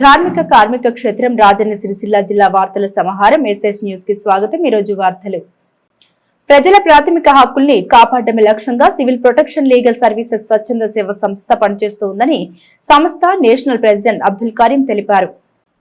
ధార్మిక కార్మిక క్షేత్రం రాజన్న సిరిసిల్ల జిల్లా వార్తల సమాహారం ఎస్ఎస్ న్యూస్కి స్వాగతం ఈరోజు వార్తలు. ప్రజల ప్రాథమిక హక్కుల్ని కాపాడమే లక్ష్యంగా సివిల్ ప్రొటెక్షన్ లీగల్ సర్వీసెస్ స్వచ్ఛంద సేవ సంస్థ పనిచేస్తోందని సంస్థ నేషనల్ ప్రెసిడెంట్ అబ్దుల్ కరీం తెలిపారు.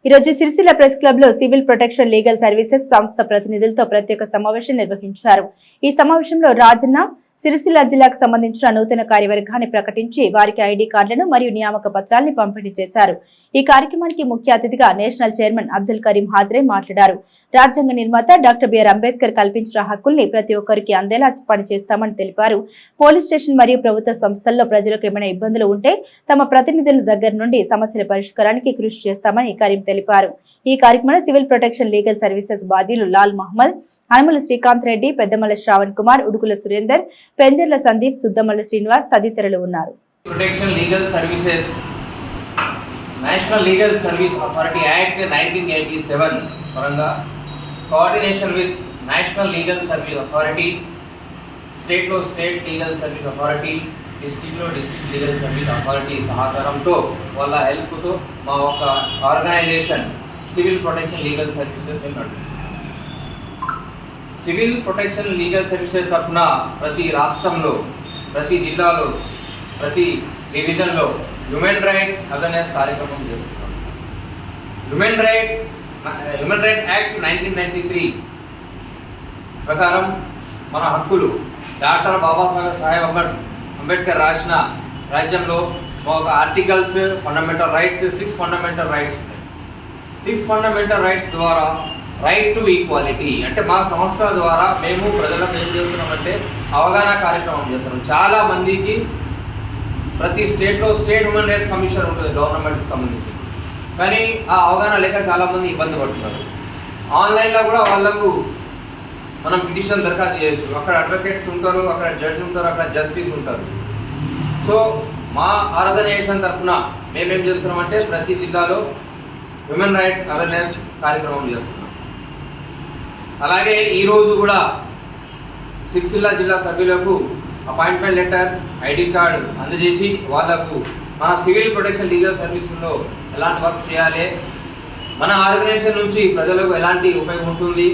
ఈ రోజు సిరిసిల్ల ప్రెస్ క్లబ్లో సివిల్ ప్రొటెక్షన్ లీగల్ సర్వీసెస్ సంస్థ ప్రతినిధులతో ప్రత్యేక సమావేశం నిర్వహించారు. ఈ సమావేశంలో రాజన్న సిరిసిల్ల జిల్లాకు సంబంధించిన నూతన కార్యవర్గాన్ని ప్రకటించి వారికి ఐడి కార్డులను మరియు నియామక పత్రాలను పంపిణీ చేశారు. ఈ కార్యక్రమానికి ముఖ్య అతిథిగా నేషనల్ చైర్మన్ అబ్దుల్ కరీం హాజరై మాట్లాడారు. రాజ్యాంగ నిర్మాత డాక్టర్ బిఆర్ అంబేద్కర్ కల్పించిన హక్కుల్ని ప్రతి ఒక్కరికి అందేలా పనిచేస్తామని తెలిపారు. పోలీస్ స్టేషన్ మరియు ప్రభుత్వ సంస్థల్లో ప్రజలకు ఏమైనా ఇబ్బందులు ఉంటే తమ ప్రతినిధుల దగ్గర నుండి సమస్యల పరిష్కారానికి కృషి చేస్తామని కరీం తెలిపారు. ఈ కార్యక్రమంలో సివిల్ ప్రొటెక్షన్ లీగల్ సర్వీసెస్ బాధ్యులు లాల్ మహమ్మద్ అనుమల శ్రీకాంత్ రెడ్డి పెద్దమల్ల శ్రావణ్ కుమార్ ఉడుకుల సురేందర్ పెంజర్ల సందీప్ సుద్దమల్ల శ్రీనివాస్ తదితరులు ఉన్నారు. Protection legal services national legal service authority act nineteen eighty seven పరంగా coordination with national legal service authority స్టేట్లో స్టేట్ లీగల్ సర్వీస్ అథారిటీ డిస్టిక్లో డిస్టిక్ లీగల్ సర్వీస్ అథారిటీ సహకారంతో వాళ్ళ హెల్ప్తో మా ఒక organisation civil protection legal services మేము సివిల్ ప్రొటెక్షన్ లీగల్ సర్వీసెస్ తరఫున ప్రతి రాష్ట్రంలో ప్రతి జిల్లాలో ప్రతి డివిజన్లో హ్యూమన్ రైట్స్ అవేర్నెస్ కార్యక్రమం చేస్తున్నాం. Human rights human rights act nineteen ninety three ప్రకారం మన హక్కులు డాక్టర్ బాబాసాహెబ్ సాహెబ్ అంబేడ్ అంబేద్కర్ రాసిన రాజ్యంలో ఒక articles fundamental rights six fundamental rights ఉన్నాయి. సిక్స్ ఫండమెంటల్ రైట్స్ ద్వారా రైట్ టు ఈక్వాలిటీ అంటే మా సంస్థ ద్వారా మేము ప్రజలకు ఏం చేస్తున్నామంటే అవగాహన కార్యక్రమం చేస్తున్నాం. చాలా మందికి ప్రతి స్టేట్లో స్టేట్ హ్యూమన్ రైట్స్ కమిషన్ ఉంటుంది గవర్నమెంట్కి సంబంధించి. కానీ ఆ అవగాహన లేక చాలామంది ఇబ్బంది పడుతున్నారు. ఆన్లైన్లో కూడా వాళ్ళకు మనం పిటిషన్ దరఖాస్తు చేయొచ్చు. అక్కడ అడ్వకేట్స్ ఉంటారు అక్కడ జడ్జి ఉంటారు అక్కడ జస్టిస్ ఉంటారు. సో మా ఆర్గనైజేషన్ తరఫున మేమేం చేస్తున్నామంటే ప్రతి జిల్లాలో హ్యూమన్ రైట్స్ అవేర్నెస్ కార్యక్రమం చేస్తున్నాం. అలాగే ఈరోజు కూడా సిరిసిల్ల జిల్లా సభ్యులకు అపాయింట్మెంట్ లెటర్ ఐడి కార్డు అందజేసి వాళ్ళకు మన సివిల్ ప్రొటెక్షన్ లీగల్ సర్వీసుల్లో ఎలాంటి వర్క్ చేయాలి మన ఆర్గనైజేషన్ నుంచి ప్రజలకు ఎలాంటి ఉపయోగం ఉంటుంది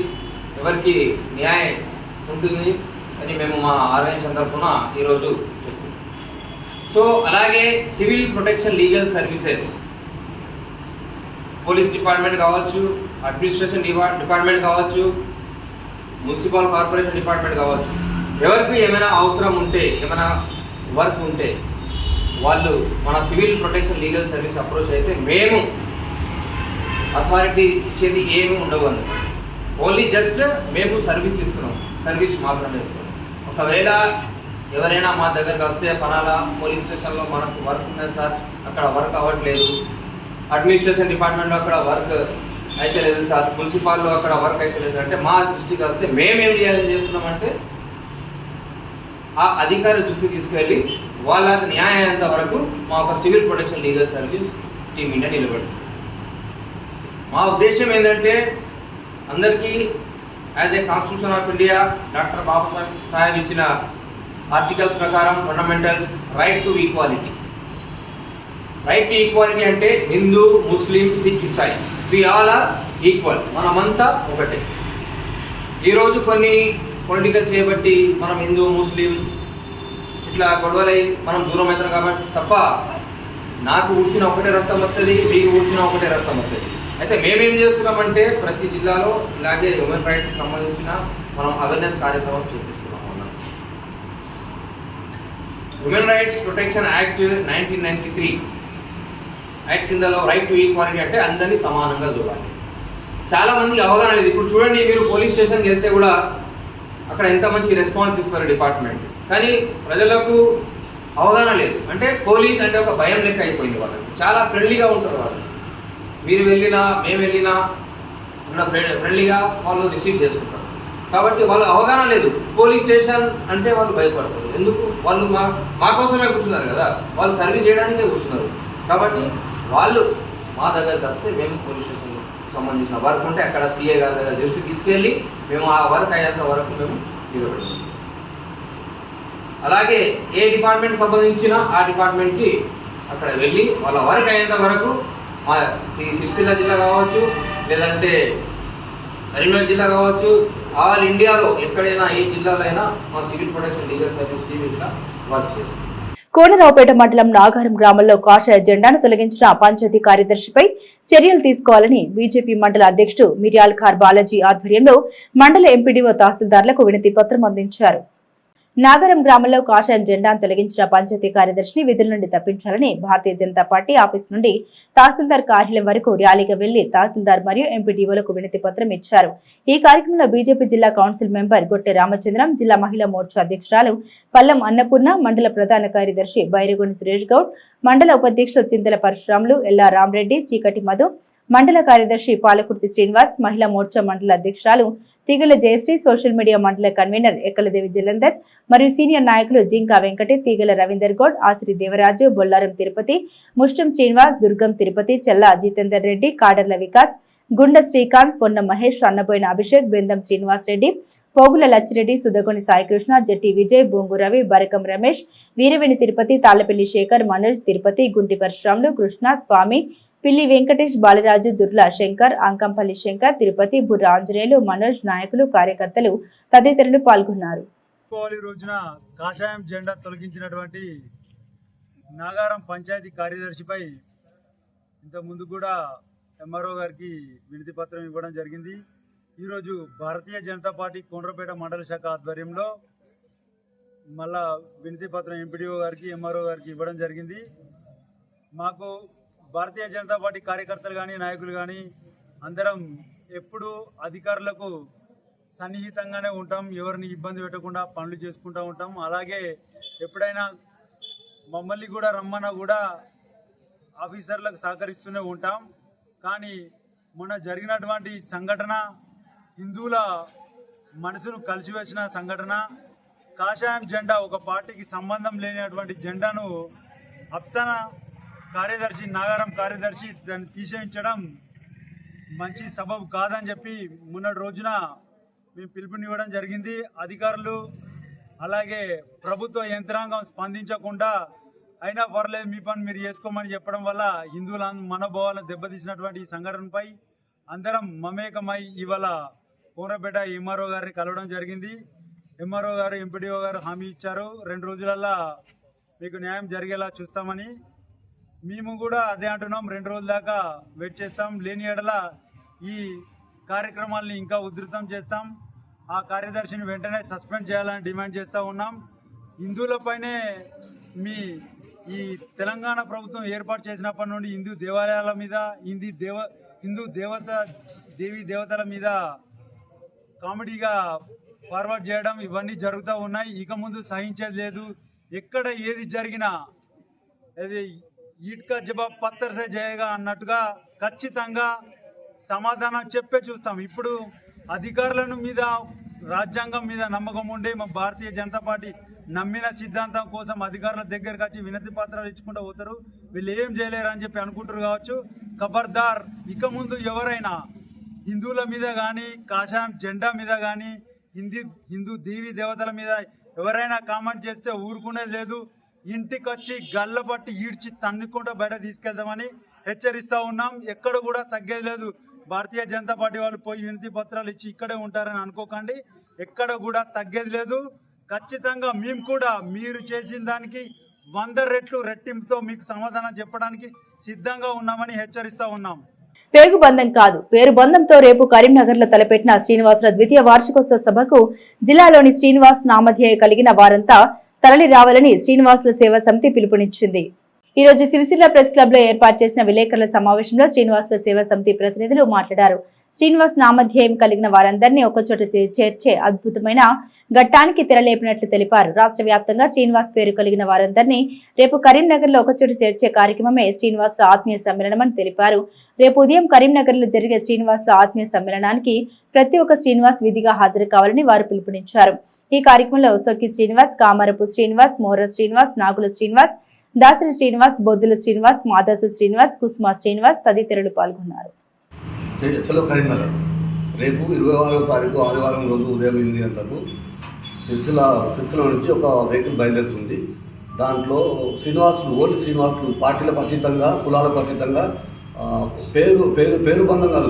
ఎవరికి న్యాయం ఉంటుంది అని మేము మా ఆర్గనైజేషన్ తరఫున ఈరోజు చెప్తున్నాం. సో అలాగే civil protection legal services police department కావచ్చు అడ్మినిస్ట్రేషన్ డిపా- డిపార్ట్మెంట్ కావచ్చు మున్సిపల్ కార్పొరేషన్ డిపార్ట్మెంట్ కావచ్చు. ఎవరికి ఏమైనా అవసరం ఉంటే ఏమైనా వర్క్ ఉంటే వాళ్ళు మన civil protection legal service approach అయితే మేము అథారిటీ ఇచ్చేది ఏమి ఉండవు ఓన్లీ జస్ట్ మేము సర్వీస్ ఇస్తున్నాం. సర్వీస్ మాత్రమే ఇస్తున్నాం. ఒకవేళ ఎవరైనా మా దగ్గరకు వస్తే ఫలానా పోలీస్ స్టేషన్లో మనకు వర్క్ ఉన్నది సార్? అక్కడ వర్క్ అవ్వట్లేదు. అడ్మినిస్ట్రేషన్ డిపార్ట్మెంట్లో అక్కడ వర్క్ అయితే లేదు సార్ మున్సిపాల్లో అక్కడ వర్క్ అయితే లేదు. అంటే మా దృష్టికి వస్తే మేమేం చేయాలని చేస్తున్నామంటే ఆ అధికారి దృష్టికి తీసుకెళ్ళి వాళ్ళ న్యాయం అయ్యేంత వరకు మా ఒక civil protection legal service team India నిలబడింది మా ఉద్దేశం ఏంటంటే అందరికీ as a constitution of India doctor Babasaheb Saheb ఇచ్చిన ఆర్టికల్స్ ప్రకారం fundamentals right to equality right to equality అంటే హిందూ ముస్లిం సిక్ ఇసాయి. వి ఆల్ ఆర్ ఈక్వల్ మనమంతా ఒకటే. ఈరోజు కొన్ని పొలిటికల్ చేయబట్టి మనం హిందూ ముస్లిం ఇట్లా గొడవలై మనం దూరం అవుతాం కాబట్టి తప్ప నాకు ఊడ్చిన ఒకటే రక్తం వస్తుంది మీకు ఊడ్చిన ఒకటే రక్తం వస్తుంది అయితే మేమేం చేస్తున్నామంటే ప్రతి జిల్లాలో ఇలాగే హ్యూమన్ రైట్స్కి సంబంధించిన మనం అవేర్నెస్ కార్యక్రమం చూపిస్తున్నాం అన్నమాట human rights protection act nineteen ninety three right కిందలో right to equality అంటే అందరినీ సమానంగా చూడాలి. చాలా మందికి అవగాహన లేదు. ఇప్పుడు చూడండి మీరు పోలీస్ స్టేషన్కి వెళ్తే కూడా అక్కడ ఎంత మంచి రెస్పాన్స్ ఇస్తారు డిపార్ట్మెంట్ కానీ ప్రజలకు అవగాహన లేదు. అంటే పోలీస్ అంటే ఒక భయం లెక్క అయిపోయింది వాళ్ళకి. చాలా ఫ్రెండ్లీగా ఉంటారు వాళ్ళు. మీరు వెళ్ళినా మేము వెళ్ళినా ఉన్న ఫ్రెండ్ ఫ్రెండ్లీగా వాళ్ళు రిసీవ్ చేసుకుంటారు. కాబట్టి వాళ్ళు అవగాహన లేదు. పోలీస్ స్టేషన్ అంటే వాళ్ళు భయపడతారు. ఎందుకు? వాళ్ళు మా మా కోసమే కూర్చున్నారు కదా. వాళ్ళు సర్వీస్ చేయడానికే కూర్చున్నారు. కాబట్టి వాళ్ళు మా దగ్గరికి వస్తే మేము పోలీస్ స్టేషన్ సంబంధించిన వర్క్ ఉంటే అక్కడ సీఏ గారి దగ్గర జస్ట్ తీసుకెళ్ళి మేము ఆ వర్క్ అయ్యేంత వరకు మేము నిలబెడతాం. అలాగే ఏ డిపార్ట్మెంట్ సంబంధించిన ఆ డిపార్ట్మెంట్కి అక్కడ వెళ్ళి వాళ్ళ వర్క్ అయ్యేంత వరకు మా సిరిసిల్ల జిల్లా కావచ్చు లేదంటే కరీంనగర్ జిల్లా కావచ్చు ఆల్ ఇండియాలో ఎక్కడైనా ఏ జిల్లాలో అయినా మా civil protection legal service team ఇట్లా వర్క్ చేస్తుంది. కోనరావుపేట మండలం నాగారం గ్రామంలో కాషాయ జెండాను తొలగించిన పంచాయతీ కార్యదర్శిపై చర్యలు తీసుకోవాలని బీజేపీ మండల అధ్యక్షుడు మిర్యాల్ ఖార్ బాలాజీ ఆధ్వర్యంలో మండల ఎంపీడీఓ తహసీల్దార్లకు వినతి పత్రం అందించారు. నాగరం గ్రామంలో కాషాయం జెండాను తొలగించిన పంచాయతీ కార్యదర్శిని విధుల నుండి తప్పించాలని భారతీయ జనతా పార్టీ ఆఫీస్ నుండి తహసీల్దార్ కార్యాలయం వరకు ర్యాలీగా వెళ్ళి తహసీల్దార్ మరియు ఎంపీడీఓలకు వినతి పత్రం ఇచ్చారు. ఈ కార్యక్రమంలో బీజేపీ జిల్లా కౌన్సిల్ మెంబర్ గొట్టె రామచంద్రం జిల్లా మహిళా మోర్చా అధ్యక్షురాలు పల్లం అన్నపూర్ణ మండల ప్రధాన కార్యదర్శి బైరగొని సురేష్ గౌడ్ మండల ఉపాధ్యక్షులు చింతల పరశురాములు ఎల్లా రామరెడ్డి చీకటి మధు మండల కార్యదర్శి పాలకుర్తి శ్రీనివాస్ మహిళా మోర్చా మండల అధ్యక్షురాలు తీగల జయశ్రీ సోషల్ మీడియా మండల కన్వీనర్ ఎక్కలదేవి జలంధర్ మరియు సీనియర్ నాయకులు జింకా వెంకటి తీగల రవీందర్ గౌడ్ ఆసిరి దేవరాజు బొల్లారం తిరుపతి ముష్టం శ్రీనివాస్ దుర్గం తిరుపతి చెల్లా జితేందర్ రెడ్డి కాడర్ల వికాస్ గుండ శ్రీకాంత్ పొన్న మహేష్ అన్నబోయిన అభిషేక్ బృందం శ్రీనివాస్ రెడ్డి పోగుల లచ్చిరెడ్డి సుధగొని సాయికృష్ణ జట్టి విజయ్ బొంగు రవి బరకం రమేష్ వీరవేణి తిరుపతి తాళ్ళపల్లి శేఖర్ మనోజ్ తిరుపతి గుంటి పరశురాములు కృష్ణ స్వామి పిల్లి వెంకటేష్ బాలరాజు దుర్లా శంకర్ అంకంపల్లి శంకర్ తిరుపతి బుర్ర ఆంజనేయులు మనోజ్ నాయకులు కార్యకర్తలు తదితరులు పాల్గొన్నారు. రోజున కాషాయం జెండా తొలగించినటువంటి నాగారం పంచాయతీ కార్యదర్శిపై ఇంత ముందు కూడా ఎంఆర్ఓ గారికి వినతి పత్రం ఇవ్వడం జరిగింది. ఈరోజు భారతీయ జనతా పార్టీ కొండ్రపేట మండల శాఖ ఆధ్వర్యంలో మళ్ళా వినతి పత్రం ఎంపీడీఓ గారికి ఎంఆర్ఓ గారికి ఇవ్వడం జరిగింది. మాకు భారతీయ జనతా పార్టీ కార్యకర్తలు కానీ నాయకులు కానీ అందరం ఎప్పుడూ అధికారులకు సన్నిహితంగానే ఉంటాం. ఎవరిని ఇబ్బంది పెట్టకుండా పనులు చేసుకుంటూ ఉంటాం. అలాగే ఎప్పుడైనా మమ్మల్ని కూడా రమ్మన్నా కూడా ఆఫీసర్లకు సహకరిస్తూనే ఉంటాం. కానీ మొన్న జరిగినటువంటి సంఘటన హిందువుల మనసును కలిసివేసిన సంఘటన కాషాయం జెండా ఒక పార్టీకి సంబంధం లేనటువంటి జెండాను అప్సన కార్యదర్శి నాగారం కార్యదర్శి దాన్ని తీసేయించడం మంచి సబబు కాదని చెప్పి మొన్నటి రోజున మేము పిలుపునివ్వడం జరిగింది. అధికారులు అలాగే ప్రభుత్వ యంత్రాంగం స్పందించకుండా అయినా పర్లేదు మీ పని మీరు చేసుకోమని చెప్పడం వల్ల హిందువుల మనోభావాలను దెబ్బతీసినటువంటి ఈ సంఘటనపై అందరం మమేకమై ఇవాళ కోనపేట ఎంఆర్ఓ గారిని కలవడం జరిగింది. ఎంఆర్ఓ గారు ఎంపీడీఓ గారు హామీ ఇచ్చారు. రెండు రోజులల్లా మీకు న్యాయం జరిగేలా చూస్తామని మేము కూడా అదే అంటున్నాం. రెండు రోజుల దాకా వెయిట్ చేస్తాం. లేని ఎడల ఈ కార్యక్రమాల్ని ఇంకా ఉధృతం చేస్తాం. ఆ కార్యదర్శిని వెంటనే సస్పెండ్ చేయాలని డిమాండ్ చేస్తూ ఉన్నాం. హిందువులపైనే మీ ఈ తెలంగాణ ప్రభుత్వం ఏర్పాటు చేసినప్పటి నుండి హిందూ దేవాలయాల మీద హిందీ దేవ హిందూ దేవత దేవి దేవతల మీద కామెడీగా ఫార్వర్డ్ చేయడం ఇవన్నీ జరుగుతూ ఉన్నాయి. ఇక ముందు సహించేది లేదు. ఎక్కడ ఏది జరిగినా అది ఈట్కా జవాబ్ పత్తర్సే చేయగా అన్నట్టుగా ఖచ్చితంగా సమాధానం చెప్పే చూస్తాం. ఇప్పుడు అధికారులను మీద రాజ్యాంగం మీద నమ్మకం ఉండే మా భారతీయ జనతా పార్టీ నమ్మిన సిద్ధాంతం కోసం అధికారుల దగ్గరకు వచ్చి వినతి పత్రాలు ఇచ్చుకుంటూ పోతారు. వీళ్ళు ఏం చేయలేరు అని చెప్పి అనుకుంటారు కావచ్చు. ఖబర్దార్ ఇక ముందు ఎవరైనా హిందువుల మీద కానీ కాషాయం జెండా మీద కానీ హిందీ హిందూ దేవి దేవతల మీద ఎవరైనా కామెంట్ చేస్తే ఊరుకునేది లేదు. ఇంటికొచ్చి గల్లబట్టి ఈడ్చి తన్నుకుంటూ బయట తీసుకెళ్దామని హెచ్చరిస్తూ ఉన్నాం. ఎక్కడ కూడా తగ్గేది లేదు. భారతీయ జనతా పార్టీ వాళ్ళు పోయి వినతి పత్రాలు ఇచ్చి ఇక్కడే ఉంటారని అనుకోకండి. ఎక్కడ కూడా తగ్గేది లేదు. ఖచ్చితంగా మేము కూడా మీరు చేసిన దానికి వంద రెట్లు రెట్టింపుతో మీకు సమాధానం చెప్పడానికి సిద్ధంగా ఉన్నామని హెచ్చరిస్తూ ఉన్నాం. పేరు బంధం కాదు. పేరు బంధంతో రేపు కరీంనగర్లో తలపెట్టిన శ్రీనివాసుల ద్వితీయ వార్షికోత్సవ సభకు జిల్లాలోని శ్రీనివాస్ నామధ్యేయ కలిగిన వారంతా తరలి రావాలని శ్రీనివాసుల సేవా సమితి పిలుపునిచ్చింది. ఈ రోజు సిరిసిల్ల ప్రెస్ క్లబ్లో ఏర్పాటు చేసిన విలేకరుల సమావేశంలో శ్రీనివాసుల సేవా సమితి ప్రతినిధులు మాట్లాడారు. శ్రీనివాస్ నామధ్యేయం కలిగిన వారందరినీ ఒకచోట చేర్చే అద్భుతమైన ఘట్టానికి తెరలేపినట్లు తెలిపారు. రాష్ట్ర వ్యాప్తంగా శ్రీనివాస్ పేరు కలిగిన వారందరినీ రేపు కరీంనగర్లో ఒకచోట చేర్చే కార్యక్రమమే శ్రీనివాసుల ఆత్మీయ సమ్మేళనం అని తెలిపారు. రేపు ఉదయం కరీంనగర్లో జరిగే శ్రీనివాసుల ఆత్మీయ సమ్మేళనానికి ప్రతి ఒక్క శ్రీనివాస్ విధిగా హాజరు కావాలని వారు పిలుపునిచ్చారు. ఈ కార్యక్రమంలో సొక్కి శ్రీనివాస్ కామరపు శ్రీనివాస్ మోర శ్రీనివాస్ నాగుల శ్రీనివాస్ దాసరి శ్రీనివాస్ బొద్దుల శ్రీనివాస్ మాదాసు శ్రీనివాస్ కుసుమ శ్రీనివాస్ తదితరులు పాల్గొన్నారు. కరీంనగర్. రేపు ఇరవై ఆరో తారీఖు ఆదివారం రోజు ఉదయం ఎనిమిది గంటలకు సిరిసిల సిరిసిల నుంచి ఒక వెహికల్ బయలుదేరుతుంది. దాంట్లో శ్రీనివాసులు ఓల్డ్ శ్రీనివాసులు పార్టీలకు అతీతంగా కులాలకు అతీతంగా పేరు పేరు పేరు బంధం కాదు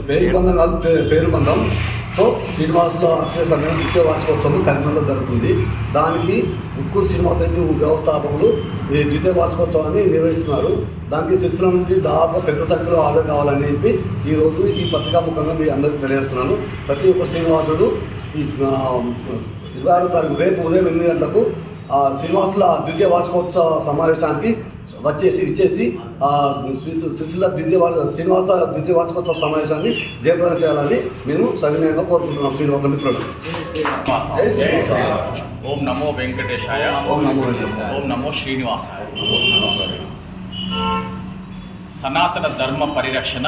పేరు బంధం కాదు పే- పేరు బంధం తో శ్రీనివాసుల అత్య సమయం నృత్య వార్షికోత్సవం కరీంనగర్లో జరుగుతుంది. దానికి ఉక్కు శ్రీనివాస రెడ్డి వ్యవస్థాపకులు ఈ ద్వితీయ వార్షికోత్సవాన్ని నిర్వహిస్తున్నారు. దానికి శిక్షణ నుంచి దాదాపు పెద్ద సంఖ్యలో హాజరు కావాలని చెప్పి ఈరోజు ఈ పత్రికాముఖంగా మీ అందరికీ తెలియజేస్తున్నాను. ప్రతి ఒక్క శ్రీనివాసుడు ఈ ఇరవై ఆరో తారీఖు రేపు ఉదయం ఎనిమిది గంటలకు ఆ, శ్రీనివాసుల ద్వితీయ వార్షికోత్సవ సమావేశానికి వచ్చేసి ఇచ్చేసి సిరిసిల్ల ద్వితీయ శ్రీనివాస ద్వితీయ వార్షికోత్సవ సమావేశాన్ని జయప్రదం చేయాలని మేము సవినయంగా కోరుకుంటున్నాం శ్రీనివాస మిత్రులు. ఓం నమో వెంకటేశాయ ఓం నమో. ఓం నమో శ్రీనివాసాయ సనాతన ధర్మ పరిరక్షణ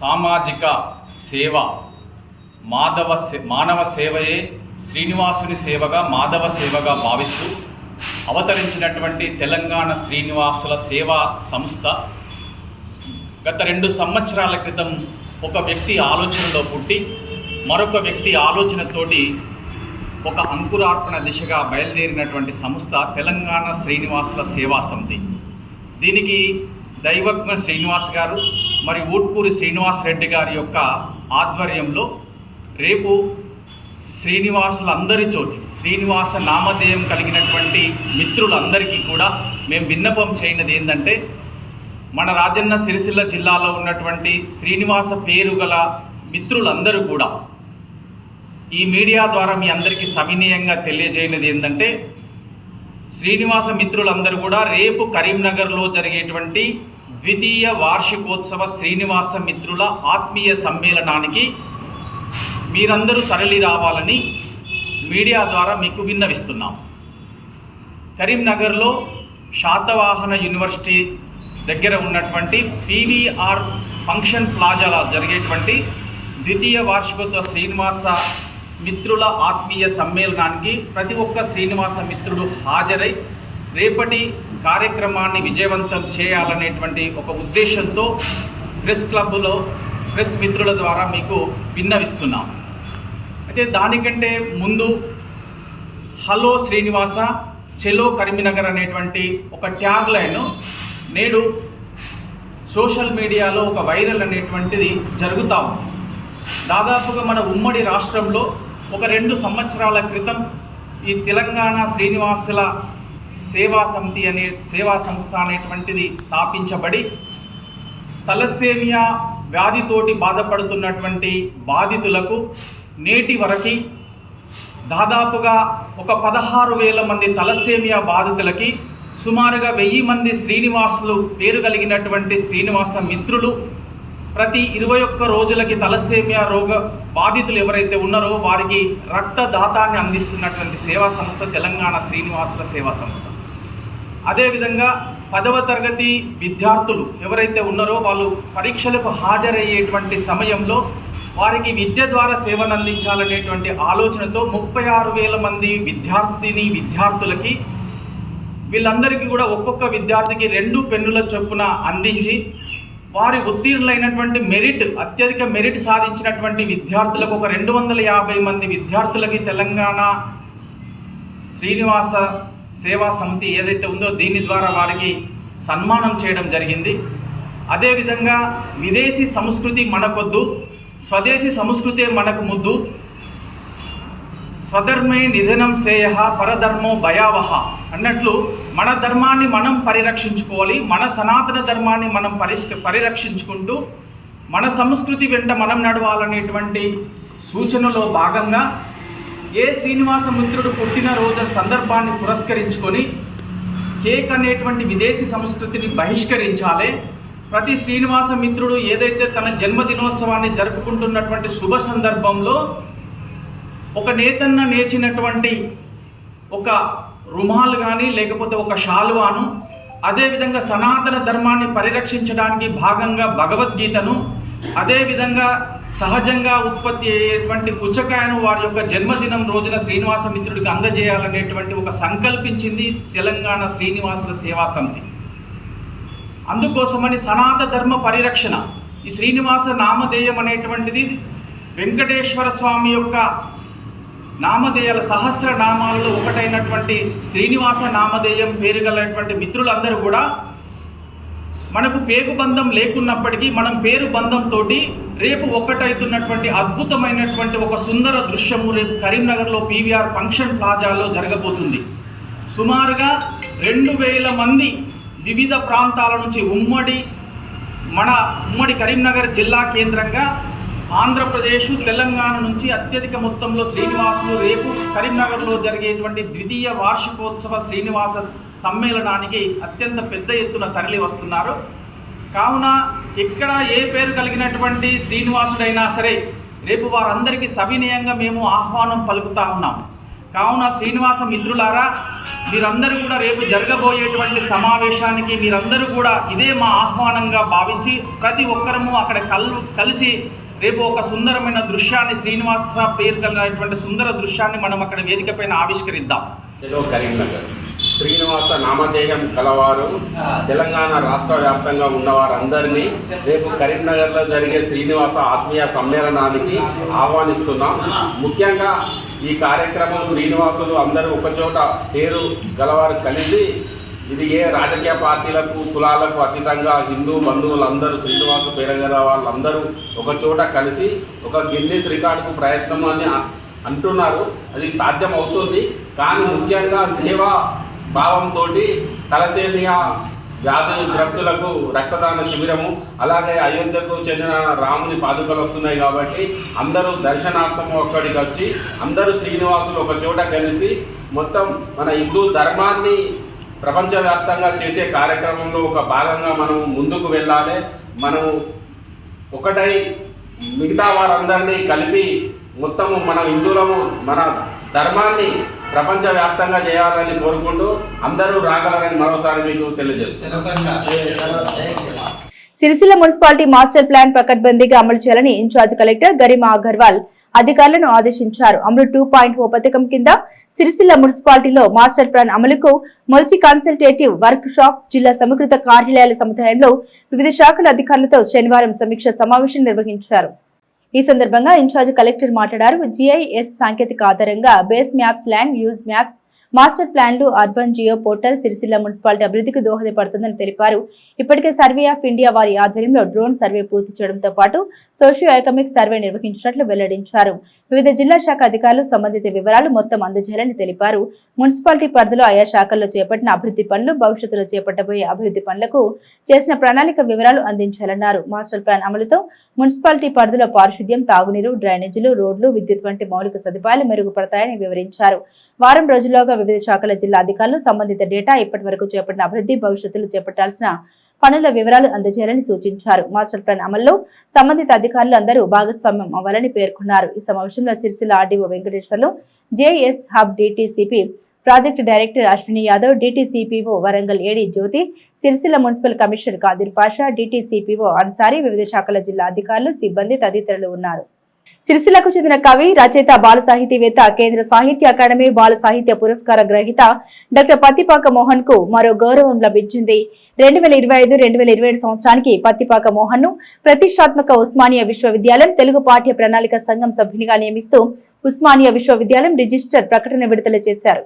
సామాజిక సేవ మాధవ సే- మానవ సేవయే శ్రీనివాసుని సేవగా మాధవ సేవగా భావిస్తూ అవతరించినటువంటి తెలంగాణ శ్రీనివాసుల సేవా సంస్థ గత రెండు సంవత్సరాల క్రితం ఒక వ్యక్తి ఆలోచనలో పుట్టి మరొక వ్యక్తి ఆలోచనతోటి ఒక అంకురార్పణ దిశగా బయలుదేరినటువంటి సంస్థ తెలంగాణ శ్రీనివాసుల సేవా సమితి. దీనికి దైవజ్ఞ శ్రీనివాస్ గారు మరి ఊట్కూరి శ్రీనివాస్ రెడ్డి గారి యొక్క ఆధ్వర్యంలో రేపు శ్రీనివాసులందరి చోటి శ్రీనివాస నామధేయం కలిగినటువంటి మిత్రులందరికీ కూడా మేము విన్నపం చేయనది ఏంటంటే మన రాజన్న సిరిసిల్ల జిల్లాలో ఉన్నటువంటి శ్రీనివాస పేరు గల మిత్రులందరూ కూడా ఈ మీడియా ద్వారా మీ అందరికీ సవినీయంగా తెలియజేయనిది ఏంటంటే శ్రీనివాస మిత్రులందరూ కూడా రేపు కరీంనగర్లో జరిగేటువంటి ద్వితీయ వార్షికోత్సవ శ్రీనివాస మిత్రుల ఆత్మీయ సమ్మేళనానికి మీరందరూ తరలి రావాలని మీడియా ద్వారా మీకు విన్నవిస్తున్నాం. కరీంనగర్లో శాతవాహన యూనివర్సిటీ దగ్గర ఉన్నటువంటి పీవీఆర్ ఫంక్షన్ ప్లాజాలో జరిగేటువంటి ద్వితీయ వార్షికోత్సవ శ్రీనివాస మిత్రుల ఆత్మీయ సమ్మేళనానికి ప్రతి ఒక్క శ్రీనివాస మిత్రుడు హాజరై రేపటి కార్యక్రమాన్ని విజయవంతం చేయాలనేటువంటి ఒక ఉద్దేశంతో ప్రెస్ క్లబ్లో ప్రెస్ మిత్రుల ద్వారా మీకు విన్నవిస్తున్నాం. అయితే దానికంటే ముందు హలో శ్రీనివాస చెలో కరీంనగర్ అనేటువంటి ఒక ట్యాగ్ లైన్ నేడు సోషల్ మీడియాలో ఒక వైరల్ అనేటువంటిది జరుగుతాం దాదాపుగా మన ఉమ్మడి రాష్ట్రంలో ఒక రెండు సంవత్సరాల క్రితం ఈ తెలంగాణ శ్రీనివాసుల సేవా సమితి అనే సేవా సంస్థ అనేటువంటిది స్థాపించబడి తలసేమియా వ్యాధితోటి బాధపడుతున్నటువంటి బాధితులకు నేటి వరకు దాదాపుగా ఒక పదహారు వేల మంది తలసేమియా బాధితులకి సుమారుగా వెయ్యి మంది శ్రీనివాసులు పేరు కలిగినటువంటి శ్రీనివాస మిత్రులు. ప్రతి ఇరవై ఒక్క రోజులకి తలసేమియా రోగ బాధితులు ఎవరైతే ఉన్నారో వారికి రక్తదాతాన్ని అందిస్తున్నటువంటి సేవా సంస్థ తెలంగాణ శ్రీనివాసుల సేవా సంస్థ. అదేవిధంగా పదవ తరగతి విద్యార్థులు ఎవరైతే ఉన్నారో వాళ్ళు పరీక్షలకు హాజరయ్యేటువంటి సమయంలో వారికి విద్య ద్వారా సేవను అందించాలనేటువంటి ఆలోచనతో ముప్పై ఆరు వేల మంది విద్యార్థిని విద్యార్థులకి వీళ్ళందరికీ కూడా ఒక్కొక్క విద్యార్థికి రెండు పెన్నుల చొప్పున అందించి వారి ఉత్తీర్ణులైనటువంటి మెరిట్ అత్యధిక మెరిట్ సాధించినటువంటి విద్యార్థులకు ఒక రెండు వందల యాభై మంది విద్యార్థులకి తెలంగాణ శ్రీనివాస సేవా సమితి ఏదైతే ఉందో దీని ద్వారా వారికి సన్మానం చేయడం జరిగింది. అదేవిధంగా విదేశీ సంస్కృతి మనకొద్దు. స్వదేశీ సంస్కృతే మనకు ముద్దు. స్వధర్మే నిధనం సేయ పరధర్మో భయావహ. అన్నట్లు మన ధర్మాన్ని మనం పరిరక్షించుకోవాలి మన సనాతన ధర్మాన్ని మనం పరిష్క పరిరక్షించుకుంటూ మన సంస్కృతి వెంట మనం నడవాలనేటువంటి సూచనలో భాగంగా ఏ శ్రీనివాసమిత్రుడు పుట్టినరోజు సందర్భాన్ని పురస్కరించుకొని కేక్ అనేటువంటి విదేశీ సంస్కృతిని బహిష్కరించాలి. ప్రతి శ్రీనివాస మిత్రుడు ఏదైతే తన జన్మదినోత్సవాన్ని జరుపుకుంటున్నటువంటి శుభ సందర్భంలో ఒక నేతన్న నేర్చినటువంటి ఒక రుమాల్ కానీ లేకపోతే ఒక శాలువాను అదేవిధంగా సనాతన ధర్మాన్ని పరిరక్షించడానికి భాగంగా భగవద్గీతను అదేవిధంగా సహజంగా ఉత్పత్తి అయ్యేటువంటి పుచ్చకాయను వారి యొక్క జన్మదినం రోజున శ్రీనివాస మిత్రుడికి అందజేయాలనేటువంటి ఒక సంకల్పించింది తెలంగాణ శ్రీనివాసుల సేవా సమితి. అందుకోసమని సనాత ధర్మ పరిరక్షణ. ఈ శ్రీనివాస నామధేయం అనేటువంటిది వెంకటేశ్వర స్వామి యొక్క నామధేయాల సహస్ర నామాలలో ఒకటైనటువంటి శ్రీనివాస నామధేయం పేరు గలటువంటి మిత్రులందరూ కూడా మనకు పేగు బంధం లేకున్నప్పటికీ మనం పేరు బంధంతో రేపు ఒక్కటైతున్నటువంటి అద్భుతమైనటువంటి ఒక సుందర దృశ్యము రేపు కరీంనగర్లో పీవీఆర్ ఫంక్షన్ ప్లాజాలో జరగబోతుంది. సుమారుగా రెండు వేల మంది వివిధ ప్రాంతాల నుంచి ఉమ్మడి మన ఉమ్మడి కరీంనగర్ జిల్లా కేంద్రంగా ఆంధ్రప్రదేశ్ తెలంగాణ నుంచి అత్యధిక మొత్తంలో శ్రీనివాసులు రేపు కరీంనగర్లో జరిగేటువంటి ద్వితీయ వార్షికోత్సవ శ్రీనివాస సమ్మేళనానికి అత్యంత పెద్ద ఎత్తున తరలి వస్తున్నారు. కావున ఇక్కడ ఏ పేరు కలిగినటువంటి శ్రీనివాసుడైనా సరే రేపు వారందరికీ సవినయంగా మేము ఆహ్వానం పలుకుతా ఉన్నాం కావున శ్రీనివాస మిత్రులారా మీరందరూ కూడా రేపు జరగబోయేటువంటి సమావేశానికి మీరందరూ కూడా ఇదే మా ఆహ్వానంగా భావించి ప్రతి ఒక్కరము అక్కడ కల్ కలిసి రేపు ఒక సుందరమైన దృశ్యాన్ని శ్రీనివాస పేరు కలిగినటువంటి సుందర దృశ్యాన్ని మనం అక్కడ వేదిక పైన ఆవిష్కరిద్దాం. కరీంనగర్. శ్రీనివాస నామధేయం కలవారు తెలంగాణ రాష్ట్ర వ్యాప్తంగా ఉన్నవారందరినీ రేపు కరీంనగర్లో జరిగే శ్రీనివాస ఆత్మీయ సమ్మేళనానికి ఆహ్వానిస్తున్నాం. ముఖ్యంగా ఈ కార్యక్రమం శ్రీనివాసులు అందరూ ఒకచోట పేరు గలవారు కలిసి ఇది ఏ రాజకీయ పార్టీలకు కులాలకు అతీతంగా హిందూ బంధువులందరూ శ్రీనివాస పేరు గల వాళ్ళందరూ ఒకచోట కలిసి ఒక గిన్నీస్ రికార్డుకు ప్రయత్నం అని అంటున్నారు. అది సాధ్యం అవుతుంది కానీ ముఖ్యంగా సేవా భావంతో తలసేమియా వ్యాధిగ్రస్తులకు రక్తదాన శిబిరము అలాగే అయోధ్యకు చెందిన రాముని పాదుకలు వస్తున్నాయి కాబట్టి అందరూ దర్శనార్థం అక్కడికి వచ్చి అందరూ శ్రీనివాసులు ఒక చోట కలిసి మొత్తం మన హిందూ ధర్మాన్ని ప్రపంచవ్యాప్తంగా చేసే కార్యక్రమంలో ఒక భాగంగా మనము ముందుకు వెళ్ళాలి. మనము ఒకటై మిగతా వారందరినీ కలిపి మొత్తము మన హిందువులము మన ధర్మాన్ని ప్రపంచవ్యాప్తంగా చేయాలని కోరుకుంటూ అందరూ రాగలరని మరోసారి మీకు తెలియజేస్తున్నాను. సిరిసిల్ల మున్సిపాలిటీ మాస్టర్ ప్లాన్ పకడ్బందీగా అమలు చేయాలని ఇన్ఛార్జ్ కలెక్టర్ గరిమా అగర్వాల్ అధికారులను ఆదేశించారు. అమలు టూ పాయింట్ ఓ పథకం కింద సిరిసిల్ల మున్సిపాలిటీలో మాస్టర్ ప్లాన్ అమలుకు మొదటి కన్సల్టేటివ్ వర్క్ షాప్ జిల్లా సమకృత కార్యాలయాల సముదాయంలో వివిధ శాఖల అధికారులతో శనివారం సమీక్ష సమావేశం నిర్వహించారు. ఈ సందర్భంగా ఇన్ఛార్జ్ కలెక్టర్ మాట్లాడారు. జిఐఎస్ సాంకేతిక ఆధారంగా base maps land use maps master ప్లాన్లు urban geo portal Sircilla municipality అభివృద్ధికి దోహదపడుతుందని తెలిపారు. ఇప్పటికే సర్వే ఆఫ్ ఇండియా వారి ఆధ్వర్యంలో డ్రోన్ సర్వే పూర్తి చేయడంతో పాటు సోషియో ఎకనామిక్ సర్వే నిర్వహించినట్లు వెల్లడించారు. వివిధ జిల్లా శాఖ అధికారులు సంబంధిత వివరాలు మొత్తం అందజేయాలని తెలిపారు. మున్సిపాలిటీ పరిధిలో ఆయా శాఖల్లో చేపట్టిన అభివృద్ధి పనులు భవిష్యత్తులో చేపట్టబోయే అభివృద్ధి పనులకు చేసిన ప్రణాళిక వివరాలు అందించాలన్నారు. మాస్టర్ ప్లాన్ అమలుతో మున్సిపాలిటీ పరిధిలో పారిశుద్ధ్యం తాగునీరు డ్రైనేజీలు రోడ్లు విద్యుత్ వంటి మౌలిక సదుపాయాలు మెరుగుపడతాయని వివరించారు. వారం రోజుల్లోగా వివిధ శాఖల జిల్లా అధికారులు సంబంధిత డేటా ఇప్పటి వరకు చేపట్టిన అభివృద్ధి భవిష్యత్తులో చేపట్టాల్సిన పనుల వివరాలు అందజేయాలని సూచించారు. మాస్టర్ ప్లాన్ అమల్లో సంబంధిత అధికారులు అందరూ భాగస్వామ్యం అవ్వాలని పేర్కొన్నారు. ఈ సమావేశంలో Sircilla RDO Venkateshwarlu JS hub DTCP project director Ashwini Yadav DTCPO Warangal AD Jyothi Sircilla municipal commissioner Kadir Pasha DTCPO Ansari వివిధ శాఖల జిల్లా అధికారులు సిబ్బంది తదితరులు ఉన్నారు. సిరిసిల్లకు చెందిన కవి రచయిత బాల సాహితీవేత్త కేంద్ర సాహిత్య అకాడమీ బాల సాహిత్య పురస్కార గ్రహీత డాక్టర్ పత్తిపాక మోహన్కు మరో గౌరవం లభించింది. రెండు వేల ఇరవై ఐదు రెండు వేల ఇరవై ఏడు సంవత్సరానికి పత్తిపాక మోహన్ను ప్రతిష్టాత్మక ఉస్మానియా విశ్వవిద్యాలయం తెలుగు పాఠ్య ప్రణాళిక సంఘం సభ్యునిగా నియమిస్తూ ఉస్మానియా విశ్వవిద్యాలయం రిజిస్టర్ ప్రకటన విడుదల చేశారు.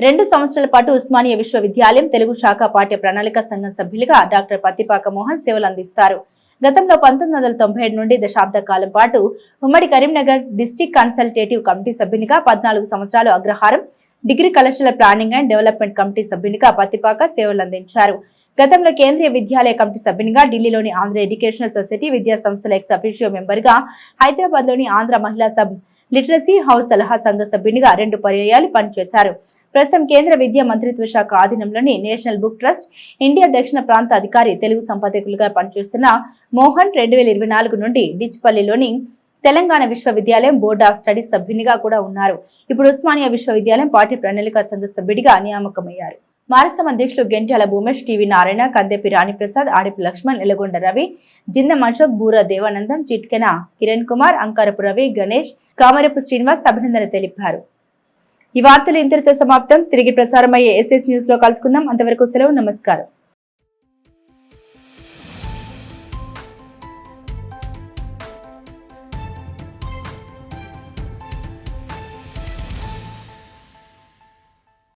రెండు సంవత్సరాల పాటు ఉస్మానియా విశ్వవిద్యాలయం తెలుగు శాఖ పాఠ్య ప్రణాళిక సంఘం సభ్యులుగా డాక్టర్ పత్తిపాక మోహన్ సేవలు అందిస్తారు గతంలో పంతొమ్మిది వందల తొంభై ఏడు నుండి దశాబ్ద కాలం పాటు ఉమ్మడి కరీంనగర్ డిస్టిక్ కన్సల్టేటివ్ కమిటీ సభ్యునిగా పద్నాలుగు సంవత్సరాలు అగ్రహారం డిగ్రీ కళాశాల ప్లానింగ్ అండ్ డెవలప్మెంట్ కమిటీ సభ్యునిగా పత్తిపాక సేవలు అందించారు. గతంలో కేంద్రీయ విద్యాలయ కమిటీ సభ్యునిగా ఢిల్లీలోని ఆంధ్ర ఎడ్యుకేషనల్ సొసైటీ విద్యా సంస్థల ఎక్స్ అఫీషియో మెంబర్గా హైదరాబాద్లోని ఆంధ్ర మహిళా సబ్ లిటరసీ హౌస్ సలహా సంఘ సభ్యునిగా రెండు పర్యాయాలు పనిచేశారు. ప్రస్తుతం కేంద్ర విద్యా మంత్రిత్వ శాఖ ఆధీనంలోని నేషనల్ బుక్ ట్రస్ట్ ఇండియా దక్షిణ ప్రాంత అధికారి తెలుగు సంపాదకులుగా పనిచేస్తున్న మోహన్ రెండు వేల ఇరవై నాలుగు నుండి డిచ్పల్లిలోని తెలంగాణ విశ్వవిద్యాలయం బోర్డ్ ఆఫ్ స్టడీస్ సభ్యునిగా కూడా ఉన్నారు. ఇప్పుడు ఉస్మానియా విశ్వవిద్యాలయం పార్టీ ప్రణాళిక సంఘ సభ్యుడిగా నియామకమయ్యారు. మారసం అధ్యక్షులు గెంట్యాల భూమేష్ టీవీ నారాయణ కందెపి రాణిప్రసాద్ ఆడిపి లక్ష్మణ్ ఎలగొండ రవి జిందం అశోక్ బూర దేవానందం చిట్కెన కిరణ్ కుమార్ అంకారపు రవి గణేష్ కామరపు శ్రీనివాస్ అభినందన తెలిపారు. ఈ వార్తలు ఇంతటితో సమాప్తం. తిరిగి ప్రసారమయ్యే ఎస్ఎస్ న్యూస్లో కలుసుకుందాం. అంతవరకు సెలవు నమస్కారం.